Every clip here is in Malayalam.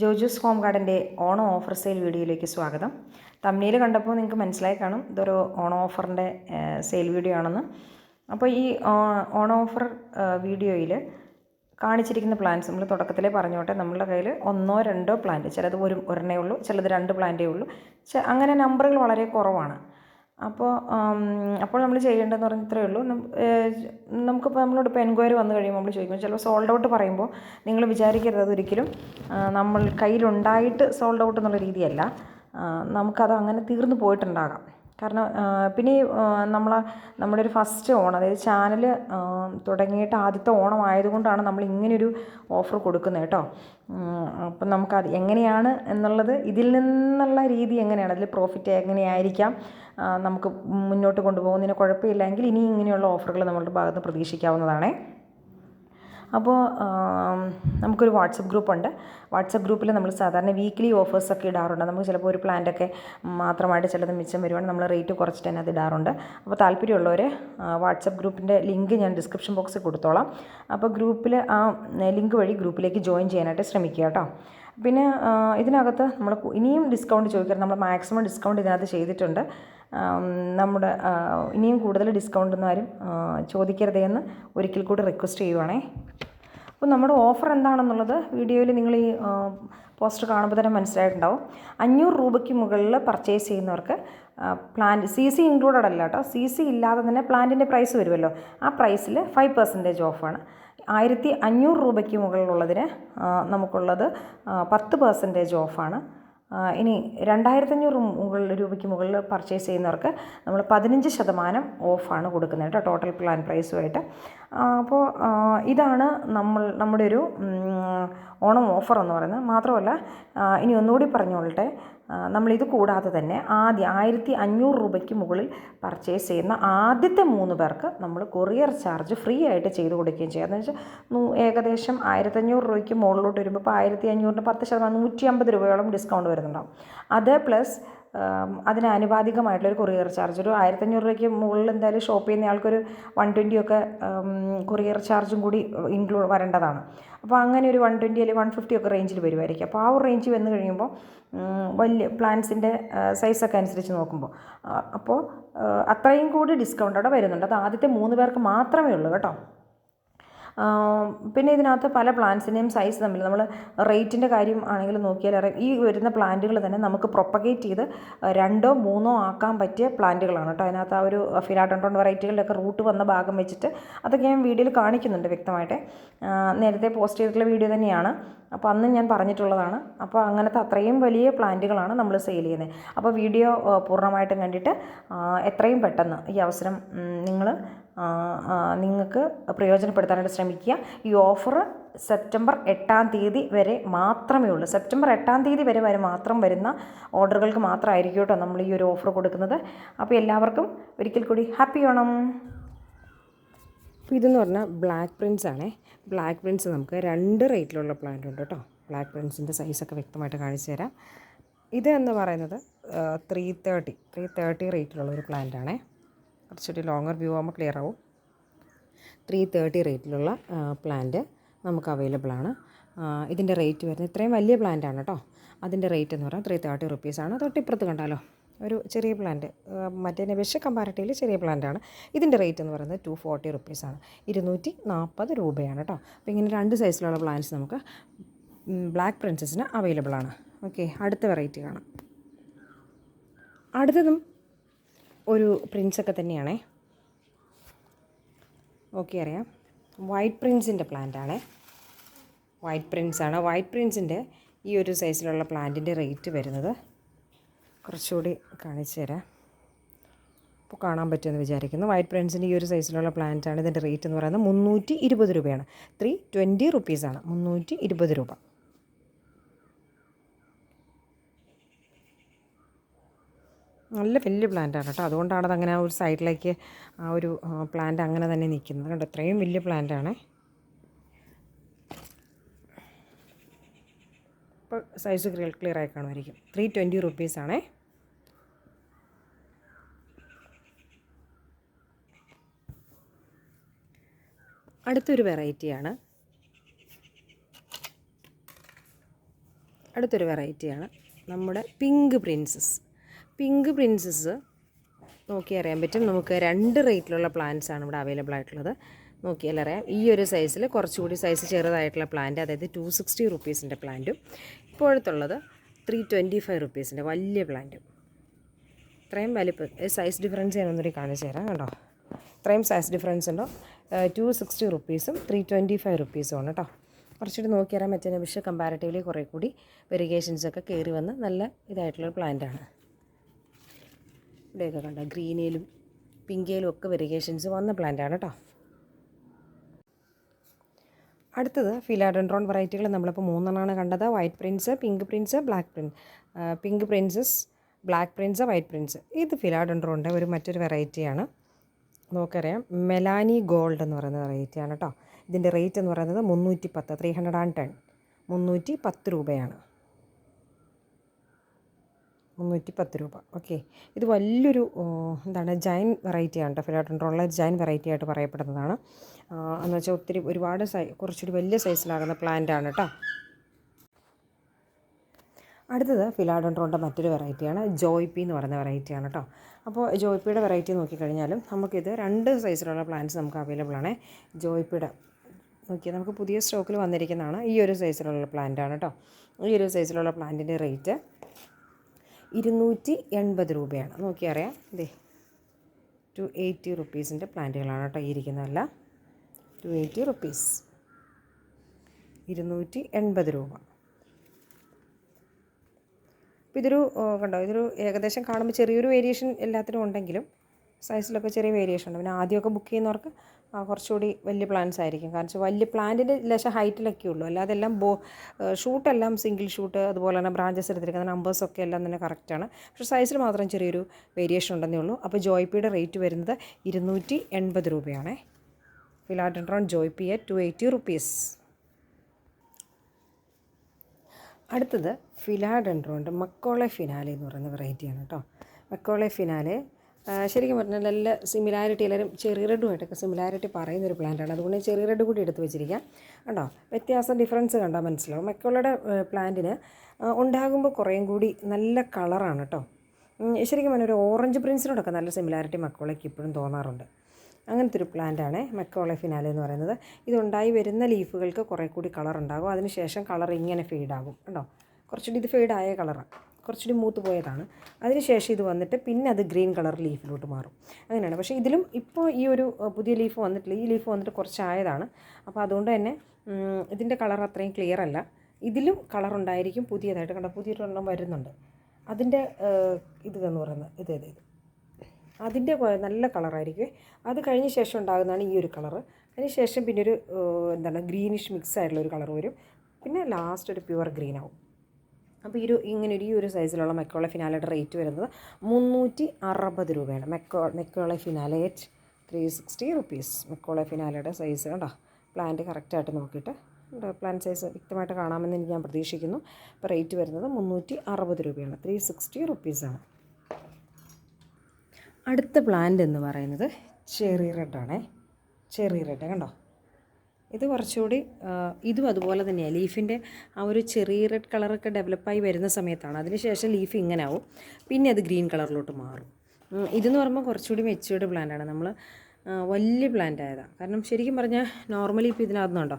ജോജൂസ് ഹോം ഗാർഡന്റെ ഓണം ഓഫർ സെയിൽ വീഡിയോയിലേക്ക് സ്വാഗതം. തമ്മിൽ കണ്ടപ്പോൾ നിങ്ങൾക്ക് മനസ്സിലായി കാണും. ഇതൊരു ഓണം ഓഫറിന്റെ സെയിൽ വീഡിയോ ആണെന്ന്. അപ്പോൾ ഈ ഓണം ഓഫർ വീഡിയോയിൽ കാണിച്ചിരിക്കുന്ന പ്ലാന്റ്സ് നമ്മൾ തുടക്കത്തിലേ പറഞ്ഞോട്ടെ. നമ്മളുടെ കയ്യിൽ ഒന്നോ രണ്ടോ പ്ലാന്റ്. ചിലത് ഒരു ഒരെണ്ണേ ഉള്ളൂ ചിലത് രണ്ട് പ്ലാന്റേ ഉള്ളൂ. അങ്ങനെ നമ്പറുകൾ വളരെ കുറവാണ്. അപ്പോൾ അപ്പോൾ നമ്മൾ ചെയ്യേണ്ടതെന്ന് പറഞ്ഞാൽ ഇത്രയേ ഉള്ളൂ. നമുക്കിപ്പോൾ നമ്മളോട് ഇപ്പോൾ എൻക്വയറി വന്നു കഴിയുമ്പോൾ നമ്മൾ ചോദിക്കും. ചിലപ്പോൾ സോൾഡ് ഔട്ട് പറയുമ്പോൾ നിങ്ങൾ വിചാരിക്കരുത് അതൊരിക്കലും. നമ്മൾ കയ്യിലുണ്ടായിട്ട് സോൾഡ് ഔട്ട് എന്നുള്ള രീതിയല്ല. നമുക്കത് അങ്ങനെ തീർന്നു പോയിട്ടുണ്ടാകാം. കാരണം പിന്നെ നമ്മൾ നമ്മുടെ ഒരു ഫസ്റ്റ് ഓണം അതായത് ചാനൽ തുടങ്ങിയിട്ട് ആദ്യത്തെ ഓണം ആയതുകൊണ്ടാണ് നമ്മൾ ഇങ്ങനെയൊരു ഓഫർ കൊടുക്കുന്നത് കേട്ടോ. അപ്പം നമുക്ക് നമുക്കത് എങ്ങനെയാണ് എന്നുള്ളത് ഇതിൽ നിന്നുള്ള രീതി എങ്ങനെയാണ് അതിൽ പ്രോഫിറ്റ് എങ്ങനെയായിരിക്കാം നമുക്ക് മുന്നോട്ട് കൊണ്ടുപോകുന്നതിന് കുഴപ്പമില്ലെങ്കിൽ ഇനി ഇങ്ങനെയുള്ള ഓഫറുകൾ നമ്മളുടെ ഭാഗത്ത് പ്രതീക്ഷിക്കാവുന്നതാണേ. അപ്പോൾ നമുക്കൊരു വാട്സപ്പ് ഗ്രൂപ്പുണ്ട്. വാട്സപ്പ് ഗ്രൂപ്പിൽ നമ്മൾ സാധാരണ വീക്ക്ലി ഓഫേഴ്സൊക്കെ ഇടാറുണ്ട്. നമുക്ക് ചിലപ്പോൾ ഒരു പ്ലാന്റൊക്കെ മാത്രമായിട്ട് ചിലത് മിച്ചം വരുവാണെങ്കിൽ നമ്മൾ റേറ്റ് കുറച്ചിട്ട് തന്നെ അത് ഇടാറുണ്ട്. അപ്പോൾ താല്പര്യമുള്ളവർ വാട്സപ്പ് ഗ്രൂപ്പിന്റെ ലിങ്ക് ഞാൻ ഡിസ്ക്രിപ്ഷൻ ബോക്സിൽ കൊടുത്തോളാം. അപ്പോൾ ഗ്രൂപ്പിൽ ആ ലിങ്ക് വഴി ഗ്രൂപ്പിലേക്ക് ജോയിൻ ചെയ്യാനായിട്ട് ശ്രമിക്കുക കേട്ടോ. പിന്നെ ഇതിനകത്ത് നമ്മൾ ഇനിയും ഡിസ്കൗണ്ട് ചോദിക്കാറ് നമ്മൾ മാക്സിമം ഡിസ്കൗണ്ട് ഇതിനകത്ത് ചെയ്തിട്ടുണ്ട്. നമ്മുടെ ഇനിയും കൂടുതൽ ഡിസ്കൗണ്ട് ഒന്നും ആരും ചോദിക്കരുതെന്ന് ഒരിക്കൽ കൂടി റിക്വസ്റ്റ് ചെയ്യുവാണേ. അപ്പോൾ നമ്മുടെ ഓഫർ എന്താണെന്നുള്ളത് വീഡിയോയിൽ നിങ്ങൾ ഈ പോസ്റ്റർ കാണുമ്പോൾ തന്നെ മനസ്സിലായിട്ടുണ്ടാവും. അഞ്ഞൂറ് രൂപയ്ക്ക് മുകളിൽ പർച്ചേസ് ചെയ്യുന്നവർക്ക് പ്ലാന്റ് സി സി ഇൻക്ലൂഡഡ് അല്ല കേട്ടോ. സി സി ഇല്ലാതെ തന്നെ പ്ലാന്റിന്റെ പ്രൈസ് വരുമല്ലോ. ആ പ്രൈസിൽ ഫൈവ് പെർസെന്റേജ് ഓഫാണ് ആയിരത്തി അഞ്ഞൂറ് രൂപയ്ക്ക് മുകളിലുള്ളതിന് നമുക്കുള്ളത് പത്ത് പെർസെന്റേജ് ഓഫാണ് ഇനി രണ്ടായിരത്തഞ്ഞൂറ് മുകളിൽ രൂപയ്ക്ക് മുകളിൽ പർച്ചേസ് ചെയ്യുന്നവർക്ക് നമ്മൾ പതിനഞ്ച് ശതമാനം ഓഫാണ് കൊടുക്കുന്നത് കേട്ടോ ടോട്ടൽ പ്ലാൻ പ്രൈസുമായിട്ട് അപ്പോൾ ഇതാണ് നമ്മൾ നമ്മുടെ ഒരു ഓണം ഓഫർ എന്ന് പറയുന്നത്. മാത്രമല്ല ഇനി ഒന്നുകൂടി പറഞ്ഞോളട്ടെ നമ്മളിത് കൂടാതെ തന്നെ ആദ്യം ആയിരത്തി അഞ്ഞൂറ് രൂപയ്ക്ക് മുകളിൽ പർച്ചേസ് ചെയ്യുന്ന ആദ്യത്തെ മൂന്ന് പേർക്ക് നമ്മൾ കൊറിയർ ചാർജ് ഫ്രീ ആയിട്ട് ചെയ്ത് കൊടുക്കുകയും ചെയ്യുക എന്ന് വെച്ചാൽ ഏകദേശം ആയിരത്തഞ്ഞൂറ് രൂപയ്ക്ക് മുകളിലോട്ട് വരുമ്പോൾ ഇപ്പോൾ ആയിരത്തി അഞ്ഞൂറിന് പത്ത് ശതമാനം നൂറ്റി അമ്പത് രൂപയോളം ഡിസ്കൗണ്ട് വരുന്നുണ്ടാവും. അത് പ്ലസ് അതിന് ആനുപാതികമായിട്ടുള്ളൊരു കൊറിയർ ചാർജ് ഒരു ആയിരത്തഞ്ഞൂറ് രൂപയ്ക്ക് മുകളിൽ എന്തായാലും ഷോപ്പ് ചെയ്യുന്ന ആൾക്കൊരു വൺ ട്വന്റി ഒക്കെ കൊറിയർ ചാർജും കൂടി ഇൻക്ലൂഡ് വരേണ്ടതാണ്. അപ്പോൾ അങ്ങനെ ഒരു വൺ ട്വന്റി അല്ലെങ്കിൽ വൺ ഫിഫ്റ്റി ഒക്കെ റേഞ്ചിൽ വരുമായിരിക്കും അപ്പോൾ ആ ഒരു റേഞ്ച് വന്നു കഴിയുമ്പോൾ വലിയ പ്ലാൻസിന്റെ സൈസൊക്കെ അനുസരിച്ച് നോക്കുമ്പോൾ അപ്പോൾ അത്രയും കൂടി ഡിസ്കൗണ്ട് അവിടെ വരുന്നുണ്ട്. അത് ആദ്യത്തെ മൂന്ന് പേർക്ക് മാത്രമേ ഉള്ളൂ കേട്ടോ. പിന്നെ ഇതിനകത്ത് പല പ്ലാന്റ്സിന്റെയും സൈസ് തമ്മിൽ നമ്മൾ റേറ്റിന്റെ കാര്യം ആണെങ്കിലും നോക്കിയാൽ അറിയാം. ഈ വരുന്ന പ്ലാന്റുകൾ തന്നെ നമുക്ക് പ്രൊപ്പഗേറ്റ് ചെയ്ത് രണ്ടോ മൂന്നോ ആക്കാൻ പറ്റിയ പ്ലാന്റുകളാണ് കേട്ടോ. അതിനകത്ത് ആ ഒരു ഫിലാട്ടോൺ വെറൈറ്റികളുടെയൊക്കെ റൂട്ട് വന്ന ഭാഗം വെച്ചിട്ട് അതൊക്കെ ഞാൻ വീഡിയോയിൽ കാണിക്കുന്നുണ്ട് വ്യക്തമായിട്ട്. നേരത്തെ പോസ്റ്റ് ചെയ്തിട്ടുള്ള വീഡിയോ തന്നെയാണ്. അപ്പോൾ അന്ന് ഞാൻ പറഞ്ഞിട്ടുള്ളതാണ്. അപ്പോൾ അങ്ങനത്തെ അത്രയും വലിയ പ്ലാന്റുകളാണ് നമ്മൾ സെയിൽ ചെയ്യുന്നത്. അപ്പോൾ വീഡിയോ പൂർണമായിട്ടും കണ്ടിട്ട് എത്രയും പെട്ടെന്ന് ഈ അവസരം നിങ്ങൾ നിങ്ങൾക്ക് പ്രയോജനപ്പെടുത്താനായിട്ട് ശ്രമിക്കുക. ഈ ഓഫർ സെപ്റ്റംബർ എട്ടാം തീയതി വരെ മാത്രമേ ഉള്ളൂ. സെപ്റ്റംബർ എട്ടാം തീയതി വരെ വരെ മാത്രം വരുന്ന ഓർഡറുകൾക്ക് മാത്രമായിരിക്കും കേട്ടോ നമ്മൾ ഈ ഒരു ഓഫർ കൊടുക്കുന്നത്. അപ്പോൾ എല്ലാവർക്കും ഒരിക്കൽ കൂടി ഹാപ്പി ഓണം. അപ്പോൾ ഇതെന്ന് പറഞ്ഞാൽ ബ്ലാക്ക് പ്രിൻസ് ആണേ. ബ്ലാക്ക് പ്രിൻസ് നമുക്ക് രണ്ട് റേറ്റിലുള്ള പ്ലാന്റ് ഉണ്ട് കേട്ടോ. ബ്ലാക്ക് പ്രിൻസിന്റെ സൈസൊക്കെ വ്യക്തമായിട്ട് കാണിച്ചു തരാം. ഇത് എന്ന് പറയുന്നത് ത്രീ തേർട്ടി ത്രീ തേർട്ടി റേറ്റിലുള്ള ഒരു പ്ലാന്റ് ആണേ. കുറച്ചൊരു ലോങ്ങർ വ്യൂ ആകുമ്പോൾ ക്ലിയർ ആവും. ത്രീ തേർട്ടി റേറ്റിലുള്ള പ്ലാന്റ് നമുക്ക് അവൈലബിൾ ആണ്. ഇതിന്റെ റേറ്റ് വരുന്നത് ഇത്രയും വലിയ പ്ലാന്റ് ആണ് കേട്ടോ അതിന്റെ റേറ്റ് എന്ന് പറയുന്നത് ത്രീ തേർട്ടി റുപ്പീസാണ് തൊട്ടിപ്പുറത്ത് കണ്ടാലോ ഒരു ചെറിയ പ്ലാന്റ് മറ്റേ വിഷ കമ്പാരിറ്റീവ്ലി ചെറിയ പ്ലാന്റ് ആണ്. ഇതിന്റെ റേറ്റ് എന്ന് പറയുന്നത് ടു ഫോർട്ടി റുപ്പീസാണ് ഇരുന്നൂറ്റി നാൽപ്പത് രൂപയാണ് കേട്ടോ അപ്പോൾ ഇങ്ങനെ രണ്ട് സൈസിലുള്ള പ്ലാന്റ്സ് നമുക്ക് ബ്ലാക്ക് പ്രിൻസസിന് അവൈലബിൾ ആണ്. ഓക്കെ അടുത്ത വെറൈറ്റി കാണാം. അടുത്തതും ഒരു പ്രിൻസൊക്കെ തന്നെയാണേ. ഓക്കെ അറിയാം. വൈറ്റ് പ്രിൻസിന്റെ പ്ലാന്റ് ആണേ. വൈറ്റ് പ്രിൻസ് ആണ്. വൈറ്റ് പ്രിൻസിന്റെ ഈ ഒരു സൈസിലുള്ള പ്ലാന്റിന്റെ റേറ്റ് വരുന്നത്. കുറച്ചുകൂടി കാണിച്ചു തരാം. ഇപ്പോൾ കാണാൻ പറ്റുമെന്ന് വിചാരിക്കുന്നു. വൈറ്റ് പ്രിൻസിന്റെ ഈ ഒരു സൈസിലുള്ള പ്ലാന്റ് ആണ് ഇതിന്റെ റേറ്റ് എന്ന് പറയുന്നത് മുന്നൂറ്റി ഇരുപത് രൂപയാണ്. ത്രീ ട്വന്റി റുപ്പീസാണ് മുന്നൂറ്റി ഇരുപത് രൂപ. നല്ല വലിയ പ്ലാന്റാണ് കേട്ടോ. അതുകൊണ്ടാണ് അതങ്ങനെ ആ ഒരു സൈഡിലേക്ക് ആ ഒരു പ്ലാന്റ് അങ്ങനെ തന്നെ നിൽക്കുന്നത്. കണ്ടോ ഇത്രയും വലിയ പ്ലാന്റാണ്. ഇപ്പോൾ സൈസ് ക്ലിയർ ക്ലിയർ ആയി കാണുമായിരിക്കും. ത്രീ ട്വന്റി റുപ്പീസാണേ അടുത്തൊരു വെറൈറ്റിയാണ് അടുത്തൊരു വെറൈറ്റിയാണ് നമ്മുടെ പിങ്ക് പ്രിൻസസ് പിങ്ക് പ്രിൻസസ് നോക്കി അറിയാൻ പറ്റും. നമുക്ക് രണ്ട് റേറ്റിലുള്ള പ്ലാന്റ്സ് ആണ് ഇവിടെ അവൈലബിൾ ആയിട്ടുള്ളത്. നോക്കിയാൽ അറിയാം. ഈ ഒരു സൈസിൽ കുറച്ചുകൂടി സൈസ് ചെറുതായിട്ടുള്ള പ്ലാന്റ് അതായത് ടു സിക്സ്റ്റി റുപ്പീസിന്റെ പ്ലാന്റും ഇപ്പോഴത്തുള്ളത് ത്രീ ട്വന്റി ഫൈവ് റുപ്പീസിന്റെ വലിയ പ്ലാന്റും ഇത്രയും വലിപ്പം സൈസ് ഡിഫറൻസ് ഞാൻ ഒന്നുകൂടി കാണിച്ചു തരാം കേട്ടോ. ഇത്രയും സൈസ് ഡിഫറൻസ് ഉണ്ടോ? ടു സിക്സ്റ്റി റുപ്പീസും ത്രീ ട്വന്റി ഫൈവ് റുപ്പീസും ആണ് കേട്ടോ. കുറച്ചുകൂടി നോക്കിയാൽ മറ്റേ പക്ഷേ കമ്പാരിറ്റീവ്ലി കുറേ കൂടി വെരിഗേഷൻസൊക്കെ കയറി വന്ന് നല്ല ഇതായിട്ടുള്ളൊരു പ്ലാന്റാണ് ഇവിടെയൊക്കെ കണ്ടോ ഗ്രീനിലും പിങ്കയിലും ഒക്കെ വെരിഗേഷൻസ് വന്ന പ്ലാന്റാണ് കേട്ടോ അടുത്തത് ഫിലാഡൻഡ്രോൺ വെറൈറ്റികൾ നമ്മളിപ്പോൾ മൂന്നെണ്ണമാണ് കണ്ടത്. White prince pink prince black prince pink princess black prince white prince ഇത് ഫിലാഡൻഡ്രോണിന്റെ ഒരു മറ്റൊരു വെറൈറ്റിയാണ് നമുക്കറിയാം. മെലാനി ഗോൾഡ് എന്ന് പറയുന്ന വെറൈറ്റിയാണ് കേട്ടോ ഇതിന്റെ റേറ്റ് എന്ന് പറയുന്നത് മുന്നൂറ്റി പത്ത് ത്രീ ഹൺഡ്രഡ് ആൻഡ് ടെൻ മുന്നൂറ്റി പത്ത് രൂപയാണ്. മുന്നൂറ്റി പത്ത് രൂപ. ഓക്കെ. ഇത് വലിയൊരു എന്താണ് ജൈൻ വെറൈറ്റിയാണ് കേട്ടോ ഫിലോട്ടൻട്രോളിലെ ജൈൻ വെറൈറ്റി ആയിട്ട് പറയപ്പെടുന്നതാണ്. എന്ന് വെച്ചാൽ ഒത്തിരി ഒരുപാട് സൈ കുറച്ചൊരു വലിയ സൈസിലാകുന്ന പ്ലാന്റ് ആണ് കേട്ടോ അടുത്തത് ഫിലാഡൻട്രോണിന്റെ മറ്റൊരു വെറൈറ്റിയാണ് ജോയ് പി എന്ന് പറയുന്ന വെറൈറ്റിയാണ് കേട്ടോ അപ്പോൾ ജോയ് പിയുടെ വെറൈറ്റി നോക്കിക്കഴിഞ്ഞാലും നമുക്കിത് രണ്ട് സൈസിലുള്ള പ്ലാന്റ്സ് നമുക്ക് അവൈലബിൾ ആണ്. ജോയ് പിയുടെ നോക്കിയാൽ നമുക്ക് പുതിയ സ്റ്റോക്കിൽ വന്നിരിക്കുന്നതാണ് ഈ ഒരു സൈസിലുള്ള പ്ലാന്റ് ആണ് കേട്ടോ ഈ ഒരു സൈസിലുള്ള പ്ലാന്റിന്റെ റേറ്റ് ഇരുന്നൂറ്റി എൺപത് രൂപയാണ്. നോക്കി അറിയാം. ഇതേ ടു എയ്റ്റി റുപ്പീസിന്റെ പ്ലാന്റുകളാണ് കേട്ടോ ഇരിക്കുന്നതല്ല. ടു എയ്റ്റി റുപ്പീസ് ഇരുന്നൂറ്റി എൺപത് രൂപ. അപ്പോൾ ഇതൊരു കണ്ടോ ഇതൊരു ഏകദേശം കാണുമ്പോൾ ചെറിയൊരു വേരിയേഷൻ എല്ലാത്തിനും ഉണ്ടെങ്കിലും സൈസിലൊക്കെ ചെറിയ വേരിയേഷൻ ഉണ്ട്. പിന്നെ ആദ്യമൊക്കെ ബുക്ക് ചെയ്യുന്നവർക്ക് കുറച്ചുകൂടി വലിയ പ്ലാന്റ്സ് ആയിരിക്കും. കാരണം വലിയ പ്ലാന്റിന്റെ ലേശം ഹൈറ്റിലൊക്കെ ഉള്ളൂ. അല്ലാതെ എല്ലാം ബോ ഷൂട്ടെല്ലാം സിംഗിൾ ഷൂട്ട് അതുപോലെ തന്നെ ബ്രാഞ്ചസ് എടുത്തിരിക്കുന്ന നമ്പേഴ്സൊക്കെ എല്ലാം തന്നെ കറക്റ്റാണ് പക്ഷേ സൈസിൽ മാത്രം ചെറിയൊരു വേരിയേഷൻ ഉണ്ടെന്നേ ഉള്ളൂ. അപ്പോൾ ജോയ്പിയുടെ റേറ്റ് വരുന്നത് ഇരുന്നൂറ്റി എൺപത് രൂപയാണേ ഫിലാഡൻട്രോൺ ജോയ്പി അറ്റ് ടു എയ്റ്റി റുപ്പീസ് അടുത്തത് ഫിലാഡൻഡ്രോണ്ട് മക്കോളെ ഫിനാലെ എന്ന് പറയുന്ന വെറൈറ്റിയാണ് കേട്ടോ. മക്കോളെ ഫിനാലെ ശരിക്കും പറഞ്ഞാൽ നല്ല സിമിലാരിറ്റി എല്ലാവരും ചെറിയ റെഡുമായിട്ടൊക്കെ സിമിലാരിറ്റി പറയുന്നൊരു പ്ലാന്റാണ് അതുകൊണ്ട് ചെറിയ റെഡ് കൂടി എടുത്ത് വെച്ചിരിക്കാം. കണ്ടോ? വ്യത്യാസം ഡിഫറൻസ് കണ്ടാൽ മനസ്സിലാവും. മക്കോളയുടെ പ്ലാന്റിന് ഉണ്ടാകുമ്പോൾ കുറേയും കൂടി നല്ല കളറാണ് കേട്ടോ ശരിക്കും പറഞ്ഞാൽ ഒരു ഓറഞ്ച് പ്രിൻസിനോടൊക്കെ നല്ല സിമിലാരിറ്റി മക്കോളയ്ക്ക് ഇപ്പോഴും തോന്നാറുണ്ട്. അങ്ങനത്തെ ഒരു പ്ലാന്റാണ് മെക്കോളെ ഫിനാലെ എന്ന് പറയുന്നത്. ഇതുണ്ടായി വരുന്ന ലീഫുകൾക്ക് കുറേ കൂടി കളർ ഉണ്ടാകും. അതിനുശേഷം കളർ ഇങ്ങനെ ഫെയ്ഡാകും കേട്ടോ കുറച്ചുകൂടി ഇത് ഫെയ്ഡായ കളറാണ് കുറച്ചുകൂടി മൂത്ത് പോയതാണ്. അതിനുശേഷം ഇത് വന്നിട്ട് പിന്നെ അത് ഗ്രീൻ കളർ ലീഫിലോട്ട് മാറും. അങ്ങനെയാണ്. പക്ഷേ ഇതിലും ഇപ്പോൾ ഈ ഒരു പുതിയ ലീഫ് വന്നിട്ടില്ല. ഈ ലീഫ് വന്നിട്ട് കുറച്ചായതാണ്. അപ്പോൾ അതുകൊണ്ട് തന്നെ ഇതിന്റെ കളർ അത്രയും ക്ലിയർ അല്ല. ഇതിലും കളർ ഉണ്ടായിരിക്കും പുതിയതായിട്ട്. കണ്ട പുതിയൊരെണ്ണം വരുന്നുണ്ട്. അതിന്റെ ഇത് എന്ന് പറയുന്നത് ഇത് ഇത് ഇത്. അതിന്റെ നല്ല കളറായിരിക്കും. അത് കഴിഞ്ഞ ശേഷം ഉണ്ടാകുന്നതാണ് ഈ ഒരു കളറ്. അതിന് ശേഷം പിന്നെ ഒരു എന്താണ് ഗ്രീനിഷ് മിക്സ് ആയിട്ടുള്ള ഒരു കളർ വരും. പിന്നെ ലാസ്റ്റ് ഒരു പ്യുവർ ഗ്രീൻ ആവും അപ്പോൾ ഈ ഒരു ഇങ്ങനെ ഈ ഒരു സൈസിലുള്ള മെക്കോള ഫിനാലയുടെ റേറ്റ് വരുന്നത് മുന്നൂറ്റി അറുപത് രൂപയാണ് മെക്കോ McColley finale at three sixty rupees McColley ഫിനാലയുടെ size കണ്ടോ? പ്ലാന്റ് കറക്റ്റായിട്ട് നോക്കിയിട്ട് പ്ലാൻ സൈസ് വ്യക്തമായിട്ട് കാണാമെന്ന് ഞാൻ പ്രതീക്ഷിക്കുന്നു. അപ്പോൾ റേറ്റ് വരുന്നത് മുന്നൂറ്റി അറുപത് രൂപയാണ് ത്രീ സിക്സ്റ്റി റുപ്പീസാണ് അടുത്ത പ്ലാന്റ് എന്ന് പറയുന്നത് ചെറി റെഡാണേ ചെറി റെഡ് കണ്ടോ? ഇത് കുറച്ചുകൂടി ഇതും അതുപോലെ തന്നെയാണ് ലീഫിന്റെ ആ ഒരു ചെറിയ റെഡ് കളറൊക്കെ ഡെവലപ്പായി വരുന്ന സമയത്താണ്. അതിനുശേഷം ലീഫ് ഇങ്ങനെ ആവും പിന്നെ അത് ഗ്രീൻ കളറിലോട്ട് മാറും. ഇതെന്ന് പറയുമ്പോൾ കുറച്ചുകൂടി മെച്യൂർഡ് പ്ലാന്റാണ് നമ്മൾ വലിയ പ്ലാന്റ് ആയതാണ് കാരണം ശരിക്കും പറഞ്ഞാൽ നോർമലി ഇപ്പോൾ ഇതിനകത്തുണ്ടോ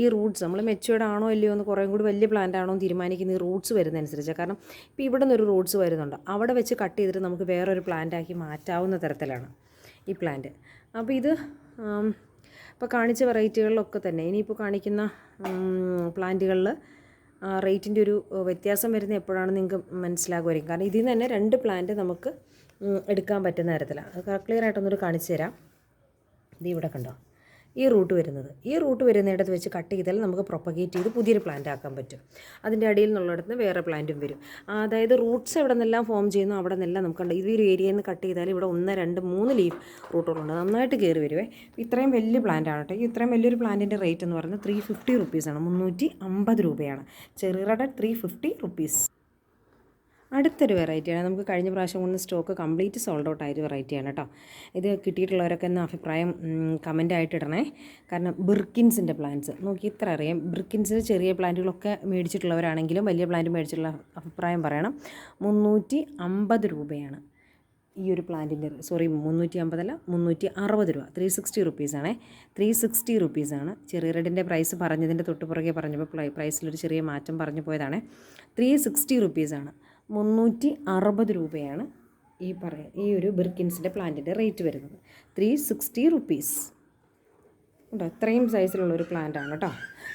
ഈ റൂട്ട്സ് നമ്മൾ മെച്ചുവേർഡ് ആണോ ഇല്ലയോ എന്ന് കുറേ കൂടി വലിയ പ്ലാന്റ് ആണോ എന്ന് തീരുമാനിക്കുന്ന ഈ റൂട്ട്സ് വരുന്നതനുസരിച്ച്. കാരണം ഇപ്പോൾ ഇവിടെ നിന്നൊരു റൂട്ട്സ് വരുന്നുണ്ട്. അവിടെ വെച്ച് കട്ട് ചെയ്തിട്ട് നമുക്ക് വേറൊരു പ്ലാന്റ് ആക്കി മാറ്റാവുന്ന തരത്തിലാണ് ഈ പ്ലാന്റ് അപ്പോൾ ഇത് ഇപ്പോൾ കാണിച്ച വെറൈറ്റികളിലൊക്കെ തന്നെ. ഇനിയിപ്പോൾ കാണിക്കുന്ന പ്ലാന്റുകളിൽ റേറ്റിന്റെ ഒരു വ്യത്യാസം വരുന്ന എപ്പോഴാണ് നിങ്ങൾക്ക് മനസ്സിലാകുമായിരിക്കും. കാരണം ഇതിൽ നിന്ന് തന്നെ രണ്ട് പ്ലാന്റ് നമുക്ക് എടുക്കാൻ പറ്റുന്ന തരത്തിലാണ് അത് ക്ലിയർ ആയിട്ടൊന്നൊരു കാണിച്ചു തരാം. ഇത് ഇവിടെ കണ്ടോ? ഈ റൂട്ട് വരുന്നത്. ഈ റൂട്ട് വരുന്നിടത്ത് വെച്ച് കട്ട് ചെയ്താൽ നമുക്ക് പ്രൊപ്പഗേറ്റ് ചെയ്ത് പുതിയൊരു പ്ലാന്റ് ആക്കാൻ പറ്റും. അതിന്റെ അടിയിൽ നിന്നുള്ളിടത്ത് നിന്ന് വേറെ പ്ലാന്റും വരും. അതായത് റൂട്ട്സ് എവിടെ നിന്നെല്ലാം ഫോം ചെയ്യുന്നു അവിടെ നിന്നെല്ലാം നമുക്ക് ഇത് ഒരു ഏരിയയിൽ നിന്ന് കട്ട് ചെയ്താൽ ഇവിടെ ഒന്ന് രണ്ട് മൂന്ന് ലീഫ് റൂട്ടുകളുണ്ട് നന്നായിട്ട് കയറി വരുവേ. ഇത്രയും വലിയ പ്ലാന്റ് ആണ് ഈ ഇത്രയും വലിയൊരു പ്ലാന്റിന്റെ റേറ്റ് എന്ന് പറയുന്നത് ത്രീ ഫിഫ്റ്റി റുപ്പീസാണ് മുന്നൂറ്റി അമ്പത് രൂപയാണ്. ചെറുകിട ത്രീ ഫിഫ്റ്റി റുപ്പീസ് അടുത്തൊരു വെറൈറ്റിയാണ്. നമുക്ക് കഴിഞ്ഞ പ്രാവശ്യം കൊണ്ട് സ്റ്റോക്ക് കംപ്ലീറ്റ് സോൾഡ് ഔട്ട് ആയൊരു വെറൈറ്റിയാണ് കേട്ടോ. ഇത് കിട്ടിയിട്ടുള്ളവരൊക്കെ ഒന്ന് അഭിപ്രായം കമന്റ് ആയിട്ട് ഇടണേ. കാരണം ബിർക്കിൻസിന്റെ പ്ലാന്റ്സ്. നോക്കി ഇത്ര അറിയാം. ബിർക്കിൻസിൽ ചെറിയ പ്ലാന്റുകളൊക്കെ മേടിച്ചിട്ടുള്ളവരാണെങ്കിലും വലിയ പ്ലാന്റ് മേടിച്ചിട്ടുള്ള അഭിപ്രായം പറയണം. മുന്നൂറ്റി അമ്പത് രൂപയാണ് ഈ ഒരു പ്ലാന്റിന്റെ സോറി മുന്നൂറ്റി അമ്പതല്ല മുന്നൂറ്റി അറുപത് രൂപ ത്രീ സിക്സ്റ്റി റുപ്പീസാണേ ത്രീ സിക്സ്റ്റി റുപ്പീസാണ് ചെറിയ റെഡിന്റെ പ്രൈസ് പറഞ്ഞതിന്റെ തൊട്ട് പുറകെ പറഞ്ഞപ്പോൾ പ്രൈ പ്രൈസിലൊരു ചെറിയ മാറ്റം പറഞ്ഞു പോയതാണ്. ത്രീ സിക്സ്റ്റി റുപ്പീസാണ് മുന്നൂറ്റി അറുപത് രൂപയാണ് ഈ പറയ ഈ ഒരു ബിർക്കിൻസിന്റെ പ്ലാന്റിന്റെ റേറ്റ് വരുന്നത്. Three sixty rupees. ഉണ്ടോ? ഇത്രയും സൈസിലുള്ള ഒരു പ്ലാന്റ് ആണ് കേട്ടോ.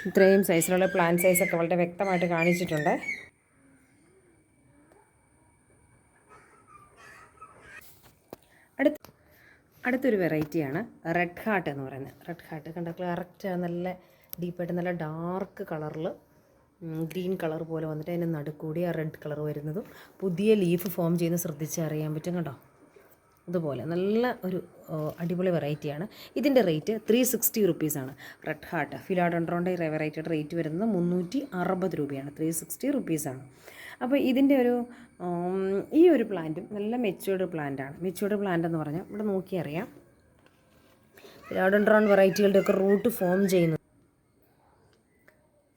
ഇത്രയും സൈസിലുള്ള പ്ലാന്റ് സൈസൊക്കെ വളരെ വ്യക്തമായിട്ട് കാണിച്ചിട്ടുണ്ട്. അടുത്ത അടുത്തൊരു വെറൈറ്റിയാണ് റെഡ് ഹാർട്ട് എന്ന് പറയുന്നത്. റെഡ് ഹാർട്ട് കണ്ട? കറക്റ്റ് നല്ല ഡീപ്പായിട്ട് നല്ല ഡാർക്ക് കളറിൽ ഗ്രീൻ കളർ പോലെ വന്നിട്ട് അതിന്റെ നടുക്കൂടി ആ റെഡ് കളർ വരുന്നതും പുതിയ ലീഫ് ഫോം ചെയ്യുന്ന ശ്രദ്ധിച്ചറിയാൻ പറ്റും കേട്ടോ. അതുപോലെ നല്ല ഒരു അടിപൊളി വെറൈറ്റിയാണ്. ഇതിന്റെ റേറ്റ് ത്രീ സിക്സ്റ്റി റുപ്പീസാണ് റെഡ് ഹാർട്ട് ഫിലാഡൻഡ്രോന്റെ വെറൈറ്റിയുടെ റേറ്റ് വരുന്നത് മുന്നൂറ്റി അറുപത് രൂപയാണ് ത്രീ സിക്സ്റ്റി റുപ്പീസാണ് അപ്പോൾ ഇതിന്റെ ഒരു ഈ ഒരു പ്ലാന്റും നല്ല മെച്യൂർഡ് പ്ലാന്റാണ് മെച്യൂർഡ് പ്ലാന്റ് എന്ന് പറഞ്ഞാൽ ഇവിടെ നോക്കിയറിയാം. അറിയാം വെറൈറ്റികളുടെയൊക്കെ വെറൈറ്റികളുടെ റൂട്ട് ഫോം ചെയ്യുന്നത്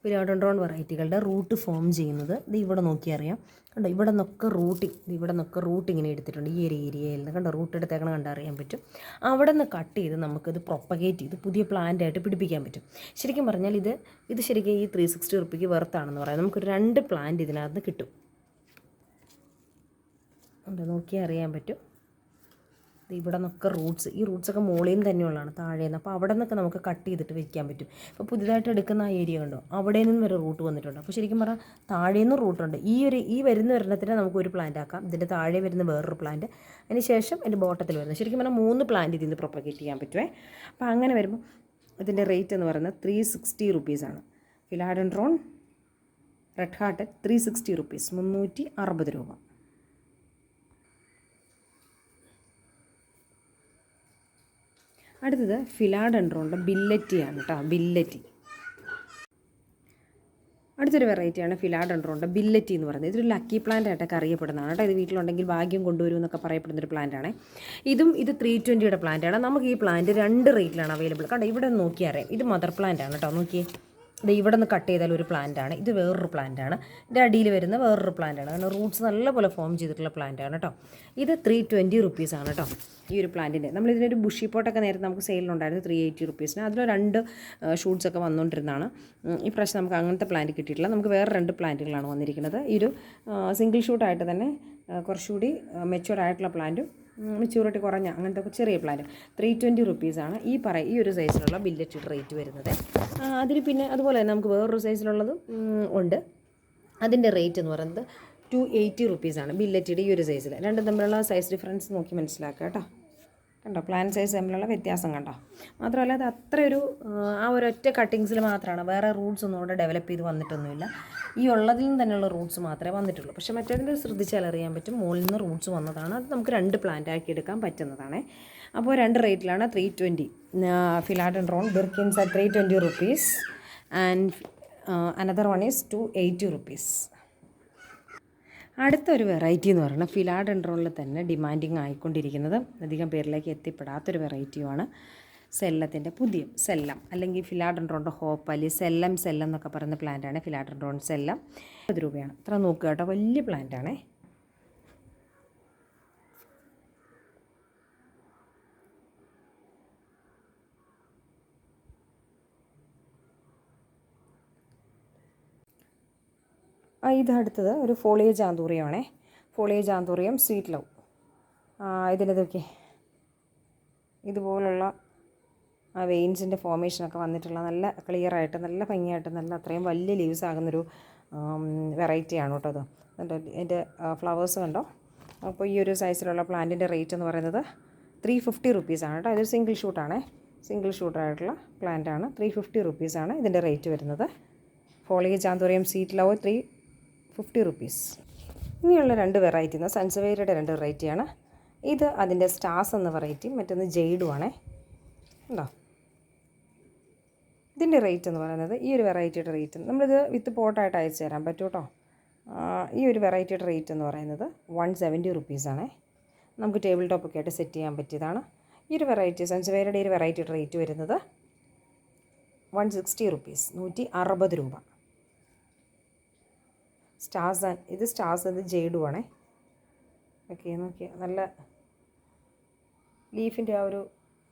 ഫിലാഡൻഡ്രോൺ വെറൈറ്റികളുടെ റൂട്ട് ഫോം ചെയ്യുന്നത്. ഇത് ഇവിടെ നോക്കിയറിയാം കണ്ടോ ഇവിടെ നിന്നൊക്കെ റൂട്ടിങ് ഇവിടെ നിന്നൊക്കെ റൂട്ട് ഇങ്ങനെ എടുത്തിട്ടുണ്ട്. ഈ ഒരു ഏരിയയിൽ നിന്ന് കണ്ടോ റൂട്ട് എടുത്തേക്കണ കണ്ടറിയാൻ പറ്റും. അവിടെ നിന്ന് കട്ട് ചെയ്ത് നമുക്കിത് പ്രൊപ്പഗേറ്റ് ചെയ്ത് പുതിയ പ്ലാന്റ് ആയിട്ട് പിടിപ്പിക്കാൻ പറ്റും. ശരിക്കും പറഞ്ഞാൽ ഇത് ഇത് ശരിക്കും ഈ ത്രീ സിക്സ്റ്റി റുപ്പിക്ക് വെർത്താണെന്ന് പറയാം. നമുക്കൊരു രണ്ട് പ്ലാന്റ് ഇതിനകത്ത് കിട്ടും. നോക്കിയാൽ അറിയാൻ പറ്റും. ഇവിടെ നിന്നൊക്കെ റൂട്ട്സ് ഈ റൂട്ട്സൊക്കെ മുകളിൽ തന്നെയുള്ളതാണ് താഴെ നിന്ന് അപ്പോൾ അവിടെ നിന്നൊക്കെ നമുക്ക് കട്ട് ചെയ്തിട്ട് വെക്കാൻ പറ്റും. അപ്പോൾ പുതിയതായിട്ട് എടുക്കുന്ന ആ ഏരിയ കണ്ടോ? അവിടെ നിന്ന് വരെ റൂട്ട് വന്നിട്ടുണ്ട്. അപ്പോൾ ശരിക്കും പറഞ്ഞാൽ താഴെ നിന്ന് റൂട്ടുണ്ട് ഈ ഒരു ഈ വരുന്ന ഒരെണ്ണത്തിന് നമുക്ക് ഒരു പ്ലാന്റ് ആക്കാം. ഇതിന്റെ താഴെ വരുന്ന വേറൊരു പ്ലാന്റ് അതിന് ശേഷം അതിന്റെ ബോട്ടത്തിൽ വരുന്നത്. ശരിക്കും പറഞ്ഞാൽ മൂന്ന് പ്ലാന്റ് ഇതിൽ നിന്ന് പ്രൊപ്പഗേറ്റ് ചെയ്യാൻ പറ്റുമേ അപ്പോൾ അങ്ങനെ വരുമ്പോൾ ഇതിന്റെ റേറ്റ് എന്ന് പറയുന്നത് ത്രീ സിക്സ്റ്റി റുപ്പീസാണ് philodendron red heart three sixty rupees മുന്നൂറ്റി അറുപത് രൂപ. അടുത്തത് ഫിലാഡൻഡ്രോണിന്റെ ബില്ലറ്റിയാണ് കേട്ടോ ബില്ലറ്റി. അടുത്തൊരു വെറൈറ്റിയാണ് ഫിലാഡൻഡ്രോണിന്റെ ബില്ലറ്റി എന്ന് പറയുന്നത്. ഇതൊരു ലക്കി പ്ലാന്റ് ആയിട്ടൊക്കെ അറിയപ്പെടുന്നതാണ് കേട്ടോ. ഇത് വീട്ടിലുണ്ടെങ്കിൽ ഭാഗ്യം കൊണ്ടുവരും എന്നൊക്കെ പറയപ്പെടുന്നൊരു പ്ലാന്റ് ആണ്. ഇതും ഇത് ത്രീ ട്വന്റിയുടെ പ്ലാന്റാണ് നമുക്ക് ഈ പ്ലാന്റ് രണ്ട് റേറ്റിലാണ് അവൈലബിൾ കണ്ടോ ഇവിടെ നോക്കിയാൽ അറിയാം. ഇത് മദർ പ്ലാന്റ് ആണ് കേട്ടോ നോക്കിയേ. ഇത് ഇവിടെ നിന്ന് കട്ട് ചെയ്താൽ ഒരു പ്ലാന്റ് ആണ്. ഇത് വേറൊരു പ്ലാന്റ് ആണ്. ഇതിന്റെ അടിയിൽ വരുന്ന വേറൊരു പ്ലാന്റ് ആണ്. കാരണം റൂട്ട്സ് നല്ലപോലെ ഫോം ചെയ്തിട്ടുള്ള പ്ലാന്റ് ആണ് കേട്ടോ ഇത് ത്രീ ട്വന്റി റുപ്പീസാണ് കേട്ടോ ഈ ഒരു പ്ലാന്റിന്റെ നമ്മൾ ഇതിനൊരു ബുഷി പോട്ടൊക്കെ നേരത്തെ നമുക്ക് സെയിലുണ്ടായിരുന്നു ത്രീ എയ്റ്റി റുപ്പീസിന് അതിൽ രണ്ട് ഷൂട്ട്സൊക്കെ വന്നുകൊണ്ടിരുന്നതാണ് ഈ പ്രാവശ്യം നമുക്ക് അങ്ങനത്തെ പ്ലാന്റ് കിട്ടിയിട്ടില്ല. നമുക്ക് വേറെ രണ്ട് പ്ലാന്റുകളാണ് വന്നിരിക്കുന്നത്. ഈ ഒരു സിംഗിൾ ഷൂട്ടായിട്ട് തന്നെ കുറച്ചുകൂടി മെച്ചുവർഡ് ആയിട്ടുള്ള പ്ലാന്റും മെച്യൂരിറ്റി കുറഞ്ഞ അങ്ങനത്തെ ചെറിയ പ്ലാന്റ് ത്രീ ട്വന്റി റുപ്പീസാണ് ഈ പറ ഈ ഒരു സൈസിലുള്ള ബില്ലറ്റ് റേറ്റ് വരുന്നത്. അതിൽ പിന്നെ അതുപോലെ തന്നെ നമുക്ക് വേറൊരു സൈസിലുള്ളതും ഉണ്ട്. അതിന്റെ റേറ്റ് എന്ന് പറയുന്നത് ടു എയ്റ്റി റുപ്പീസാണ് ബില്ലറ്റിയുടെ ഈ ഒരു സൈസിൽ രണ്ടും തമ്മിലുള്ള സൈസ് ഡിഫറൻസ് നോക്കി മനസ്സിലാക്കുക കേട്ടോ. കണ്ടോ? പ്ലാൻ സൈസ് തമ്മിലുള്ള വ്യത്യാസം കണ്ടോ? മാത്രമല്ല അത് അത്ര ഒരു ആ ഒരൊറ്റ കട്ടിങ്സിൽ മാത്രമാണ് വേറെ റൂട്ട്സ് ഒന്നും ഇവിടെ ഡെവലപ്പ് ചെയ്ത് വന്നിട്ടൊന്നുമില്ല. ഈ ഉള്ളതിൽ നിന്ന് തന്നെയുള്ള റൂട്ട്സ് മാത്രമേ വന്നിട്ടുള്ളൂ. പക്ഷേ മറ്റേതിന്റെ ശ്രദ്ധിച്ചാൽ അറിയാൻ പറ്റും. മുകളിൽ നിന്ന് റൂട്ട്സ് വന്നതാണ്. അത് നമുക്ക് രണ്ട് പ്ലാന്റ് ആക്കി എടുക്കാൻ പറ്റുന്നതാണ്. അപ്പോൾ രണ്ട് റേറ്റിലാണ് three twenty philodendron Birkins at three twenty rupees and another one is two eighty rupees അടുത്തൊരു വെറൈറ്റി എന്ന് പറയുന്നത് ഫിലാഡൻഡ്രോണിൽ തന്നെ ഡിമാൻഡിങ് ആയിക്കൊണ്ടിരിക്കുന്നത്. അധികം പേരിലേക്ക് എത്തിപ്പെടാത്തൊരു വെറൈറ്റിയുമാണ് സെല്ലത്തിന്റെ പുതിയ സെല്ലം. അല്ലെങ്കിൽ ഫിലാഡൻഡ്രോണിന്റെ ഹോപ്പലി സെല്ലം സെല്ലം എന്നൊക്കെ പറയുന്ന പ്ലാന്റാണ് ഫിലാഡൻഡ്രോൺ സെല്ലം. പത്ത് രൂപയാണ്. അത്ര നോക്കുക കേട്ടോ. വലിയ പ്ലാന്റാണേ ഇത് അടുത്തത് ഒരു ഫോളിയേജ് ആന്തൂറിയമാണേ. ഫോളിയേജ് ആന്തൂറിയം സ്വീറ്റ് ലവ് ഇതിലിതൊക്കെ ഇതുപോലുള്ള ആ വെയിൻസിന്റെ ഫോമേഷനൊക്കെ വന്നിട്ടുള്ള നല്ല ക്ലിയർ ആയിട്ട് നല്ല ഭംഗിയായിട്ട് നല്ല അത്രയും വലിയ ലീവ്സ് ആകുന്നൊരു വെറൈറ്റിയാണ് കേട്ടോ അത്. കണ്ടോ? എന്റെ ഫ്ലവേഴ്സ് കണ്ടോ? അപ്പോൾ ഈ ഒരു സൈസിലുള്ള പ്ലാന്റിന്റെ റേറ്റ് എന്ന് പറയുന്നത് ത്രീ ഫിഫ്റ്റി റുപ്പീസാണ് കേട്ടോ. ഇതൊരു സിംഗിൾ ഷൂട്ടാണേ സിംഗിൾ ഷൂട്ടായിട്ടുള്ള പ്ലാന്റാണ് ത്രീ ഫിഫ്റ്റി റുപ്പീസാണ് ഇതിന്റെ റേറ്റ് വരുന്നത്. Foliage anthurium sweet love three fifty rupees ഇനിയുള്ള രണ്ട് വെറൈറ്റി എന്ന് സൺസവേരയുടെ രണ്ട് വെറൈറ്റിയാണ് ഇത് അതിന്റെ സ്റ്റാർസ് എന്ന വെറൈറ്റി മറ്റൊന്ന് ജെയ്ഡു ആണേ. ഉണ്ടോ ഇതിന്റെ റേറ്റ് എന്ന് പറയുന്നത് ഈ ഒരു വെറൈറ്റിയുടെ റേറ്റ് നമ്മളിത് വിത്ത് പോട്ടായിട്ട് അയച്ചു തരാൻ പറ്റും കേട്ടോ ഈ ഒരു വെറൈറ്റിയുടെ റേറ്റ് എന്ന് പറയുന്നത് വൺ സെവന്റി റുപ്പീസാണേ നമുക്ക് ടേബിൾ ടോപ്പൊക്കെ ആയിട്ട് സെറ്റ് ചെയ്യാൻ പറ്റിയതാണ്. ഈ ഒരു വെറൈറ്റി സൺസ്വേരുടെ ഈ ഒരു വെറൈറ്റിയുടെ റേറ്റ് വരുന്നത് വൺ സിക്സ്റ്റി റുപ്പീസ് നൂറ്റി അറുപത് രൂപ. സ്റ്റാർസ് ഇത് സ്റ്റാർസ് ഇത് ആണേ. ഓക്കെ നോക്കിയാൽ നല്ല ലീഫിന്റെ ആ ഒരു